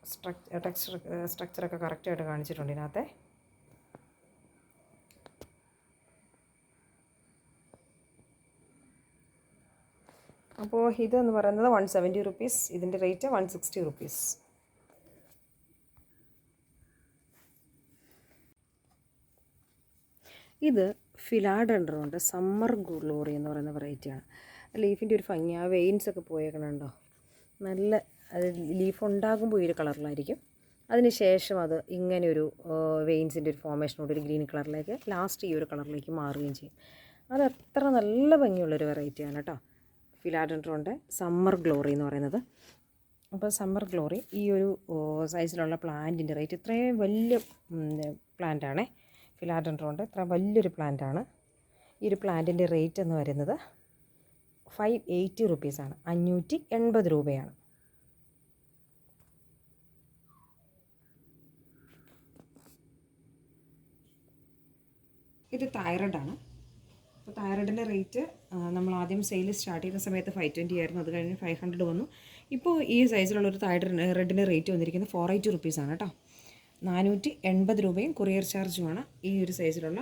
സ്ട്രക്ചർ ടെക്സ്ചർ സ്ട്രക്ചറൊക്കെ കറക്റ്റായിട്ട് കാണിച്ചിട്ടുണ്ട് ഇതിനകത്തെ. അപ്പോൾ ഇതെന്ന് പറയുന്നത് വൺ സെവന്റി റുപ്പീസ് ഇതിന്റെ റേറ്റ് വൺ സിക്സ്റ്റി റുപ്പീസ് ഇത് ഫിലാഡൻഡറുണ്ട് സമ്മർ ഗ്ലോറി എന്ന് പറയുന്ന വെറൈറ്റിയാണ് ലീഫിന്റെ ഒരു ഭംഗി. ആ വെയിൻസ് ഒക്കെ പോയേക്കണുണ്ടോ? നല്ല അത് ലീഫ് ഉണ്ടാകുമ്പോൾ ഈ ഒരു കളറിലായിരിക്കും അതിന് ശേഷം അത് ഇങ്ങനെ ഒരു വെയിൻസിന്റെ ഒരു ഫോമേഷനോട് ഒരു ഗ്രീൻ കളറിലേക്ക് ലാസ്റ്റ് ഈ ഒരു കളറിലേക്ക് മാറുകയും ചെയ്യും. അത് അത്ര നല്ല ഭംഗിയുള്ളൊരു വെറൈറ്റിയാണ് കേട്ടോ. ഫിലാഡൻഡ്രോന്റെ സമ്മർ ഗ്ലോറി എന്ന് പറയുന്നത്. അപ്പോൾ സമ്മർ ഗ്ലോറി ഈ ഒരു സൈസിലുള്ള പ്ലാന്റിന്റെ റേറ്റ് ഇത്രയും വലിയ പ്ലാന്റാണേ ഫിലാഡൻഡ്രോന്റെ ഇത്ര വലിയൊരു പ്ലാന്റാണ് ഈ ഒരു പ്ലാന്റിന്റെ റേറ്റ് എന്ന് പറയുന്നത് ഫൈവ് എയ്റ്റി റുപ്പീസാണ് അഞ്ഞൂറ്റി എൺപത് രൂപയാണ്. ഇത് തൈറോയ്ഡാണ് അപ്പോൾ തൈറോയിഡിന്റെ റേറ്റ് നമ്മൾ ആദ്യം സെയിൽ സ്റ്റാർട്ട് ചെയ്യുന്ന സമയത്ത് ഫൈവ് ട്വന്റി ആയിരുന്നു. അത് കഴിഞ്ഞ് ഫൈവ് ഹൺഡ്രഡ് വന്നു. ഇപ്പോൾ ഈ സൈസിലുള്ള ഒരു റെഡിന്റെ റേറ്റ് വന്നിരിക്കുന്നത് ഫോർ എയ്റ്റി റുപ്പീസാണ് കേട്ടോ നാനൂറ്റി എൺപത് രൂപയും കൊറിയർ ചാർജുമാണ് ഈ ഒരു സൈസിലുള്ള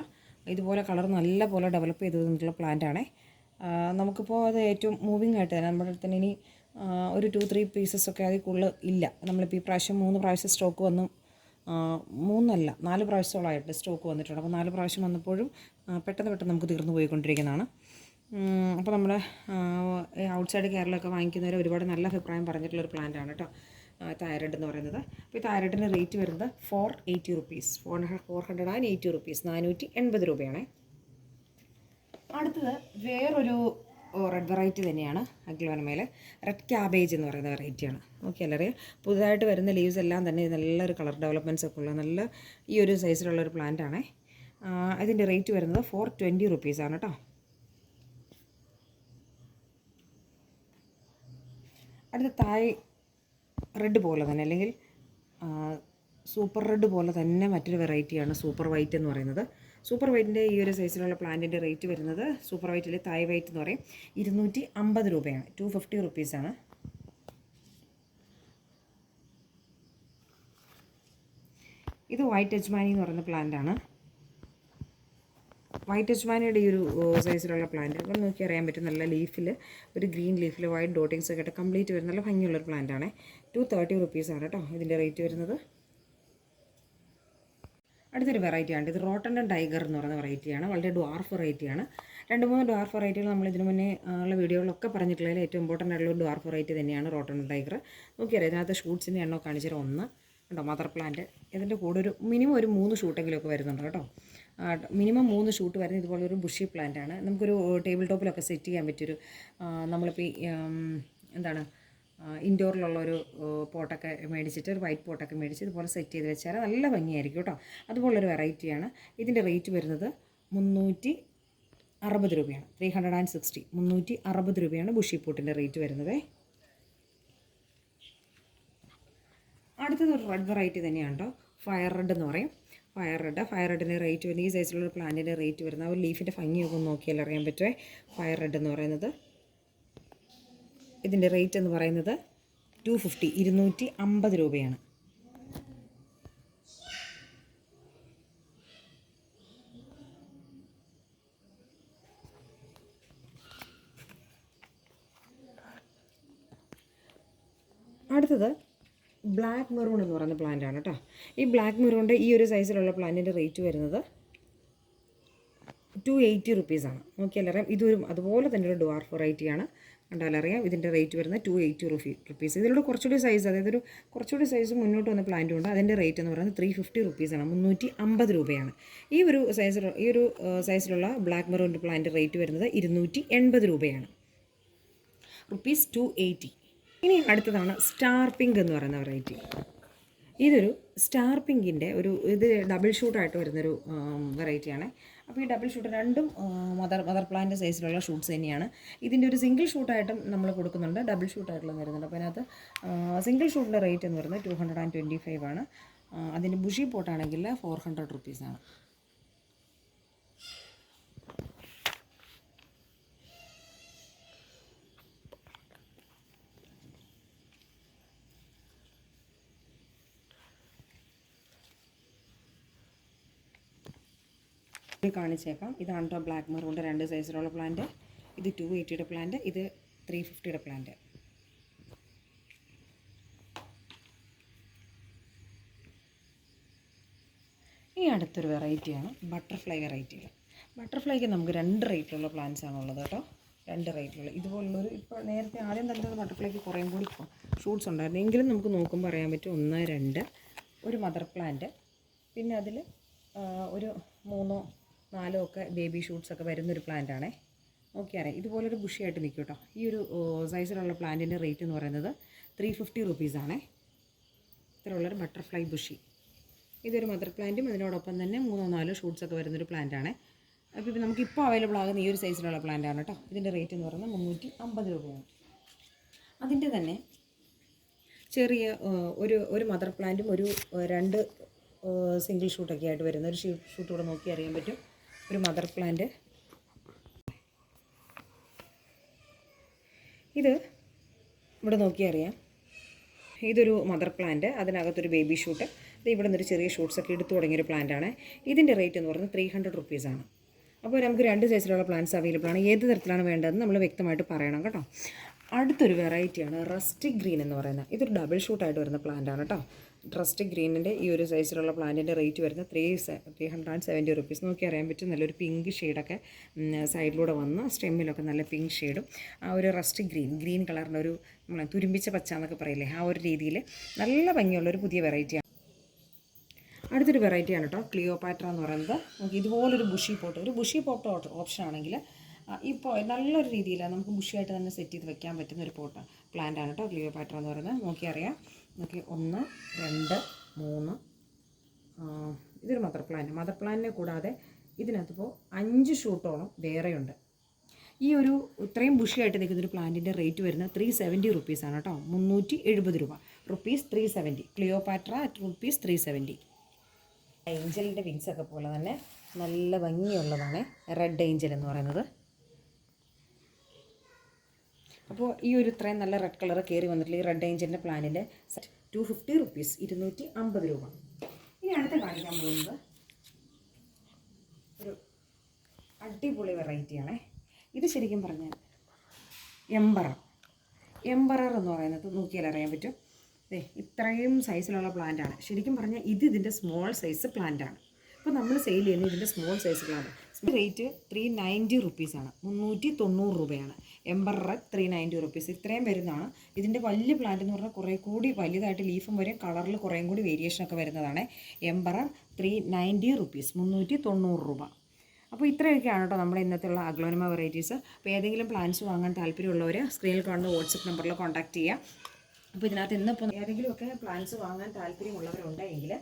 ഇതുപോലെ കളർ നല്ല പോലെ ഡെവലപ്പ് ചെയ്ത് തന്നിട്ടുള്ള പ്ലാന്റാണേ നമുക്കിപ്പോൾ അത് ഏറ്റവും മൂവിങ് ആയിട്ട് തന്നെ നമ്മുടെ അടുത്ത് ഇനി ഒരു ടു ത്രീ പീസസ് ഒക്കെ അതിൽ കൂടുതൽ ഇല്ല. നമ്മളിപ്പോൾ ഈ പ്രാവശ്യം മൂന്ന് പ്രാവശ്യം സ്റ്റോക്ക് വന്നു. മൂന്നല്ല നാല് പ്രാവശ്യത്തോളമായിട്ട് സ്റ്റോക്ക് വന്നിട്ടുണ്ട്. അപ്പോൾ നാല് പ്രാവശ്യം വന്നപ്പോഴും പെട്ടെന്ന് പെട്ടെന്ന് നമുക്ക് തീർന്നു പോയിക്കൊണ്ടിരിക്കുന്നതാണ്. അപ്പോൾ നമ്മുടെ ഔട്ട്സൈഡ് കേരളമൊക്കെ വാങ്ങിക്കുന്നവർ ഒരുപാട് നല്ല അഭിപ്രായം പറഞ്ഞിട്ടുള്ളൊരു പ്ലാന്റാണ് കേട്ടോ തൈറോയ്ഡ് എന്ന് പറയുന്നത്. അപ്പോൾ ഈ തൈറോയ്ഡിന്റെ റേറ്റ് വരുന്നത് four eighty rupees four four hundred and eighty rupees നാനൂറ്റി എൺപത് രൂപയാണേ. അടുത്തത് വേറൊരു റെഡ് വെറൈറ്റി തന്നെയാണ് അഗ്ലോനമേൽ റെഡ് ക്യാബേജ് എന്ന് പറയുന്ന വെറൈറ്റിയാണ് നോക്കിയാൽ അറിയാം പുതുതായിട്ട് വരുന്ന ലീവ്സ് എല്ലാം തന്നെ നല്ലൊരു കളർ ഡെവലപ്മെന്റ്സ് ഒക്കെ ഉള്ള നല്ല ഈ ഒരു സൈസിലുള്ള ഒരു പ്ലാന്റ് ആണേ. ഇതിന്റെ റേറ്റ് വരുന്നത് ഫോർ ട്വന്റി റുപ്പീസാണ് കേട്ടോ അടുത്ത തായ് റെഡ് പോലെ തന്നെ അല്ലെങ്കിൽ സൂപ്പർ റെഡ് പോലെ തന്നെ മറ്റൊരു വെറൈറ്റിയാണ് സൂപ്പർ വൈറ്റ് എന്ന് പറയുന്നത്. സൂപ്പർ വൈറ്റിന്റെ ഈ ഒരു സൈസിലുള്ള പ്ലാന്റിന്റെ റേറ്റ് വരുന്നത് സൂപ്പർ വൈറ്റിൽ തായ് വൈറ്റ് എന്ന് പറയും. ഇരുന്നൂറ്റി അമ്പത് രൂപയാണ് ടു ഫിഫ്റ്റി റുപ്പീസാണ് ഇത് വൈറ്റ് അജ്മാനി എന്ന് പറയുന്ന പ്ലാന്റാണ് വൈറ്റ് അജ്മാനിയുടെ ഈ ഒരു സൈസിലുള്ള പ്ലാന്റ് അപ്പം നോക്കി അറിയാൻ പറ്റും. നല്ല ലീഫിൽ ഒരു ഗ്രീൻ ലീഫിൽ വൈറ്റ് ഡോട്ടിങ്സ് ഒക്കെ ആയിട്ട് കംപ്ലീറ്റ് വരുന്ന നല്ല ഭംഗിയുള്ളൊരു പ്ലാന്റ് ആണ്. ടു തേർട്ടി റുപ്പീസാണ് കേട്ടോ ഇതിന്റെ റേറ്റ് വരുന്നത്. അടുത്തൊരു വെറൈറ്റിയാണ് ഇത് റോട്ടൻ ടൈഗർ എന്ന് പറയുന്ന വെറൈറ്റിയാണ് വളരെ ഡ്വാർഫ് വെറൈറ്റിയാണ് രണ്ട് മൂന്ന് ഡ്വാർഫ് വെറൈറ്റികൾ നമ്മൾ ഇതിനു മുന്നേ ഉള്ള വീഡിയോകളൊക്കെ പറഞ്ഞിട്ടുള്ളതിൽ ഏറ്റവും ഇമ്പോർട്ടന്റ് ആയിട്ടുള്ള ഒരു ഡ്വാർഫ് വെറൈറ്റി തന്നെയാണ് റോട്ടൺ ടൈഗർ നോക്കിയറിയാം ഇതിനകത്ത് ഷൂട്ട്സിന്റെ എണ്ണോ കാണിച്ചാൽ ഒന്ന് കേട്ടോ മദർ പ്ലാന്റ് ഇതിന്റെ കൂടെ ഒരു മിനിമം ഒരു മൂന്ന് ഷൂട്ടെങ്കിലുമൊക്കെ വരുന്നുണ്ട് കേട്ടോ. മിനിമം മൂന്ന് ഷൂട്ട് വരുന്ന ഇതുപോലെ ഒരു ബുഷി പ്ലാന്റ് ആണ്. നമുക്കൊരു ടേബിൾ ടോപ്പിലൊക്കെ സെറ്റ് ചെയ്യാൻ പറ്റിയൊരു നമ്മളിപ്പോൾ എന്താണ് ഇൻഡോറിലുള്ള ഒരു പോട്ടൊക്കെ മേടിച്ചിട്ട് ഒരു വൈറ്റ് പോട്ടൊക്കെ മേടിച്ച് ഇതുപോലെ സെറ്റ് ചെയ്ത് വെച്ചാൽ നല്ല ഭംഗിയായിരിക്കും കേട്ടോ. അതുപോലൊരു വെറൈറ്റിയാണ് ഇതിന്റെ റേറ്റ് വരുന്നത് മുന്നൂറ്റി അറുപത് രൂപയാണ്. ത്രീ ഹൺഡ്രഡ് ആൻഡ് സിക്സ്റ്റി മുന്നൂറ്റി അറുപത് രൂപയാണ് ബുഷി പൂട്ടിന്റെ റേറ്റ് വരുന്നത്. അടുത്തത് ഒരു റെഡ് വെറൈറ്റി തന്നെയാണ് കേട്ടോ. ഫയർ റെഡ് എന്ന് പറയും. ഫയർ റെഡ് ഫയർ റെഡിന് റേറ്റ് വരുന്നത് ഈ സൈസിലുള്ള പ്ലാന്റിന്റെ റേറ്റ് വരുന്നത്. ആ ഒരു ലീഫിന്റെ ഭംഗിയൊക്കെ ഒന്ന് നോക്കിയാൽ അറിയാൻ പറ്റുമേ ഫയർ റെഡ് എന്ന് പറയുന്നത്. ഇതിന്റെ റേറ്റ് എന്ന് പറയുന്നത് ടു ഫിഫ്റ്റി ഇരുന്നൂറ്റി അമ്പത് രൂപയാണ്. അടുത്തത് ബ്ലാക്ക് മെറൂൺ എന്ന് പറയുന്ന പ്ലാന്റ് ആണ് കേട്ടോ ഈ ബ്ലാക്ക് മെറൂണിന്റെ ഈ ഒരു സൈസിലുള്ള പ്ലാന്റിന്റെ റേറ്റ് വരുന്നത് ടു എയ്റ്റി റുപ്പീസാണ് നോക്കിയാലറിയാം ഇതൊരു അതുപോലെ തന്നെ ഒരു ഡുവാർഫ് വെറൈറ്റിയാണ് കണ്ടാലറിയാം ഇതിന്റെ റേറ്റ് വരുന്നത് ടു എയ്റ്റി റുപ്പീ റുപ്പീസ് ഇതിലൂടെ കുറച്ചുകൂടി സൈസ് അതായത് ഒരു കുറച്ചുകൂടി സൈസ് മുന്നോട്ട് വന്ന പ്ലാന്റ് ഉണ്ട്. അതിന്റെ റേറ്റ് എന്ന് പറയുന്നത് ത്രീ ഫിഫ്റ്റി റുപ്പീസാണ് മുന്നൂറ്റി അമ്പത് രൂപയാണ്. ഈ ഒരു സൈസിൽ ഈ ഒരു സൈസിലുള്ള ബ്ലാക്ക് മെറൂൺ പ്ലാന്റ് റേറ്റ് വരുന്നത് ഇരുന്നൂറ്റി എൺപത് രൂപയാണ്. റുപ്പീസ് ടു എയ്റ്റി ഇനി അടുത്തതാണ് സ്റ്റാർ പിങ്ക് എന്ന് പറയുന്ന വെറൈറ്റി ഇതൊരു സ്റ്റാർ പിങ്കിന്റെ ഒരു ഇത് ഡബിൾ ഷൂട്ടായിട്ട് വരുന്നൊരു വെറൈറ്റിയാണ് അപ്പോൾ ഈ ഡബിൾ ഷൂട്ട് രണ്ടും മദർ മദർ പ്ലാന്റ് സൈസിലുള്ള ഷൂട്ട്സ് തന്നെയാണ്. ഇതിന്റെ ഒരു സിംഗിൾ ഷൂട്ടായിട്ടും നമ്മൾ കൊടുക്കുന്നുണ്ട്. ഡബിൾ ഷൂട്ടായിട്ടുള്ള വരുന്നുണ്ട്. അപ്പോൾ അതിനകത്ത് സിംഗിൾ ഷൂട്ടിന്റെ റേറ്റ് എന്ന് പറയുന്നത് two hundred and twenty five ആണ് അതിന്റെ ബുഷി പോട്ടാണെങ്കിൽ ഫോർ ഹൺഡ്രഡ് റുപ്പീസാണ് ഇത് കാണിച്ചേക്കാം. ഇതാണ് കേട്ടോ ബ്ലാക്ക് മെറൂണിന്റെ രണ്ട് സൈസിലുള്ള പ്ലാന്റ് ഇത് ടു എയ്റ്റിയുടെ പ്ലാന്റ് ഇത് ത്രീ ഫിഫ്റ്റിയുടെ പ്ലാന്റ് ഈ അടുത്തൊരു വെറൈറ്റിയാണ് ബട്ടർഫ്ലൈ വെറൈറ്റികൾ ബട്ടർഫ്ലൈക്ക് നമുക്ക് രണ്ട് റേറ്റിലുള്ള പ്ലാന്റ്സ് ആണുള്ളത് കേട്ടോ. രണ്ട് റേറ്റിലുള്ള ഇതുപോലുള്ളൊരു ഇപ്പോൾ നേരത്തെ ആദ്യം തന്നെ ബട്ടർഫ്ലൈക്ക് കുറേ കൂടി ഷൂട്ട്സ് ഉണ്ടായിരുന്നു. എങ്കിലും നമുക്ക് നോക്കുമ്പോൾ പറയാൻ പറ്റും ഒന്ന് രണ്ട് ഒരു മദർ പ്ലാന്റ് പിന്നെ അതിൽ ഒരു മൂന്നോ നാലോ ഒക്കെ ബേബി ഷൂട്ട്സ് ഒക്കെ വരുന്നൊരു പ്ലാന്റ് ആണേ. ഓക്കെ അറിയാം ഇതുപോലൊരു ബുഷിയായിട്ട് നിൽക്കും കേട്ടോ ഈ ഒരു സൈസിലുള്ള പ്ലാന്റിന്റെ റേറ്റ് എന്ന് പറയുന്നത് ത്രീ ഫിഫ്റ്റി റുപ്പീസാണേ ഇത്രയുള്ളൊരു ബട്ടർഫ്ലൈ ബുഷി ഇതൊരു മദർ പ്ലാന്റും അതിനോടൊപ്പം തന്നെ മൂന്നോ നാലോ ഷൂട്ട്സ് ഒക്കെ വരുന്നൊരു പ്ലാന്റ് ആണ്. അപ്പോൾ ഇപ്പോൾ നമുക്കിപ്പോൾ അവൈലബിൾ ആകുന്ന ഈ ഒരു സൈസിലുള്ള പ്ലാന്റ് ആണ് കേട്ടോ ഇതിന്റെ റേറ്റ് എന്ന് പറയുന്നത് മുന്നൂറ്റി അമ്പത് രൂപയാണ്. അതിന്റെ തന്നെ ചെറിയ ഒരു ഒരു മദർ പ്ലാന്റും ഒരു രണ്ട് സിംഗിൾ ഷൂട്ടൊക്കെ ആയിട്ട് വരുന്ന ഒരു ഷൂട്ട് കൂടെ നോക്കി അറിയാൻ പറ്റും. ഒരു മദർ പ്ലാന്റ്. ഇത് ഇവിടെ നോക്കിയറിയാം ഇതൊരു മദർ പ്ലാന്റ്. അതിനകത്തൊരു ബേബി ഷൂട്ട് ഇത് ഇവിടെ നിന്നൊരു ചെറിയ ഷൂട്ട്സ് ഒക്കെ എടുത്തു തുടങ്ങിയൊരു പ്ലാന്റ് ആണ്. ഇതിന്റെ റേറ്റ് എന്ന് പറയുന്നത് ത്രീ ഹൺഡ്രഡ് റുപ്പീസാണ് അപ്പോൾ നമുക്ക് രണ്ട് സൈസിലുള്ള പ്ലാന്റ്സ് അവൈലബിൾ ആണ്. ഏത് തരത്തിലാണ് വേണ്ടതെന്ന് നമ്മൾ വ്യക്തമായിട്ട് പറയണം കേട്ടോ. അടുത്തൊരു വെറൈറ്റിയാണ് റസ്റ്റിക് ഗ്രീൻ എന്ന് പറയുന്നത്. ഇതൊരു ഡബിൾ ഷൂട്ടായിട്ട് വരുന്ന പ്ലാന്റ് ആണ് കേട്ടോ. റസ്റ്റിക് ഗ്രീനിന്റെ ഈ ഒരു സൈസിലുള്ള പ്ലാന്റിന്റെ റേറ്റ് വരുന്നത് three three hundred seventy rupees നോക്കി അറിയാൻ പറ്റും നല്ലൊരു പിങ്ക് ഷെയ്ഡൊക്കെ സൈഡിലൂടെ വന്ന് സ്റ്റെമ്മിലൊക്കെ നല്ല പിങ്ക് ഷെയ്ഡും ആ ഒരു റസ്റ്റ് ഗ്രീൻ ഗ്രീൻ കളറിന്റെ ഒരു തുരുമ്പിച്ച പച്ച എന്നൊക്കെ പറയില്ലേ ആ ഒരു രീതിയിൽ നല്ല ഭംഗിയുള്ള ഒരു പുതിയ വെറൈറ്റിയാണ് അടുത്തൊരു വെറൈറ്റിയാണ് കേട്ടോ ക്ലിയോപാട്ര എന്ന് പറയുന്നത്. നമുക്ക് ഇതുപോലൊരു ബുഷി പോട്ട് ഒരു ബുഷി പോട്ട് ഓപ്ഷൻ ആണെങ്കിൽ ഇപ്പോൾ നല്ലൊരു രീതിയിൽ നമുക്ക് ബുഷിയായിട്ട് തന്നെ സെറ്റ് ചെയ്ത് വെക്കാൻ പറ്റുന്ന ഒരു പോട്ട് പ്ലാന്റ് ആണ് കേട്ടോ ക്ലിയോപാട്ര എന്ന് പറയുന്നത്. നോക്കിയറിയാം. നോക്കി ഒന്ന് രണ്ട് മൂന്ന്. ഇതൊരു മദർ പ്ലാന്റ് മദർ പ്ലാന്റിനെ കൂടാതെ ഇതിനകത്തിപ്പോൾ അഞ്ച് ഷൂട്ടോളം വേറെയുണ്ട്. ഈ ഒരു ഇത്രയും ബുഷിയായിട്ട് നിൽക്കുന്ന ഒരു പ്ലാന്റിന്റെ റേറ്റ് വരുന്നത് ത്രീ സെവന്റി റുപ്പീസാണ് കേട്ടോ. മുന്നൂറ്റി എഴുപത് രൂപ. Rupees three seventy Cleopatra at rupees three seventy ഏഞ്ചലിന്റെ വിങ്സൊക്കെ പോലെ തന്നെ നല്ല ഭംഗിയുള്ളതാണ്. റെഡ് ഏഞ്ചൽ എന്ന് പറയുന്നത്. അപ്പോൾ ഈ ഒരു ഇത്രയും നല്ല റെഡ് കളർ കയറി വന്നിട്ടുള്ള ഈ റെഡ് ഏഞ്ചിന്റെ പ്ലാനിന്റെ ടു ഫിഫ്റ്റി റുപ്പീസ് ഇരുന്നൂറ്റി അമ്പത് രൂപ. ഇനി അടുത്ത കാണിക്കാൻ പോകുന്നത് ഒരു അടിപൊളി വെറൈറ്റിയാണേ ഇത് ശരിക്കും പറഞ്ഞാൽ എംബറർ എംബറർ എന്ന് പറയുന്നത് നോക്കിയാൽ അറിയാൻ പറ്റും. അതെ ഇത്രയും സൈസിലുള്ള പ്ലാന്റ് ആണ്. ശരിക്കും പറഞ്ഞാൽ ഇത് ഇതിന്റെ സ്മോൾ സൈസ് പ്ലാന്റ് ആണ്. അപ്പോൾ നമ്മൾ സെയിൽ ചെയ്യുന്നത് ഇതിന്റെ small size plant rate three ninety റുപ്പീസാണ് മുന്നൂറ്റി തൊണ്ണൂറ് രൂപയാണ്. എംബറർ ത്രീ നയന്റി റുപ്പീസ് ഇത്രയും വരുന്നതാണ്. ഇതിന്റെ വലിയ പ്ലാന്റ് എന്ന് പറഞ്ഞാൽ കുറേ കൂടി വലുതായിട്ട് ലീഫും വരെ കളറിൽ കുറേയും കൂടി വേരിയേഷനൊക്കെ വരുന്നതാണ്. എംബറർ ത്രീ നയന്റി റുപ്പീസ് മുന്നൂറ്റി തൊണ്ണൂറ് രൂപ. അപ്പോൾ ഇത്രയൊക്കെയാണ് കേട്ടോ നമ്മുടെ ഇന്നത്തെയുള്ള അഗ്ലോനമ വെറൈറ്റീസ് അപ്പോൾ ഏതെങ്കിലും പ്ലാന്റ്സ് വാങ്ങാൻ താല്പര്യമുള്ളവർ സ്ക്രീനിൽ കാണുന്ന വാട്സപ്പ് നമ്പറിൽ കോൺടാക്ട് ചെയ്യുക. അപ്പോൾ ഇതിനകത്ത് ഇന്നിപ്പോൾ ഏതെങ്കിലുമൊക്കെ പ്ലാന്റ്സ് വാങ്ങാൻ താല്പര്യമുള്ളവരുണ്ടെങ്കിൽ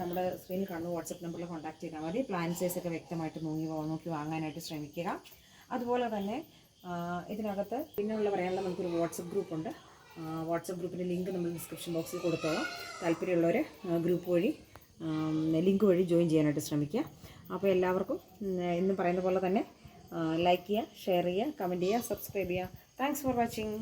നമ്മുടെ സ്ക്രീനിൽ കാണുന്ന വാട്സപ്പ് നമ്പറിൽ കോൺടാക്ട് ചെയ്താൽ മതി. പ്ലാൻ സൈസ് ഒക്കെ വ്യക്തമായിട്ട് നോക്കി നോക്കി വാങ്ങാനായിട്ട് ശ്രമിക്കുക. അതുപോലെ തന്നെ ഇതിനകത്ത് പിന്നെയുള്ള പറയാനുള്ള നമുക്കൊരു വാട്സപ്പ് ഗ്രൂപ്പുണ്ട് വാട്സപ്പ് ഗ്രൂപ്പിന്റെ ലിങ്ക് നമ്മൾ ഡിസ്ക്രിപ്ഷൻ ബോക്സിൽ കൊടുത്തോളാം. താല്പര്യമുള്ളവർ ഗ്രൂപ്പ് വഴി ലിങ്ക് വഴി ജോയിൻ ചെയ്യാനായിട്ട് ശ്രമിക്കുക. അപ്പോൾ എല്ലാവർക്കും ഇന്ന് പറയുന്ന പോലെ തന്നെ ലൈക്ക് ചെയ്യുക ഷെയർ ചെയ്യുക കമന്റ് ചെയ്യുക സബ്സ്ക്രൈബ് ചെയ്യുക. Thanks for watching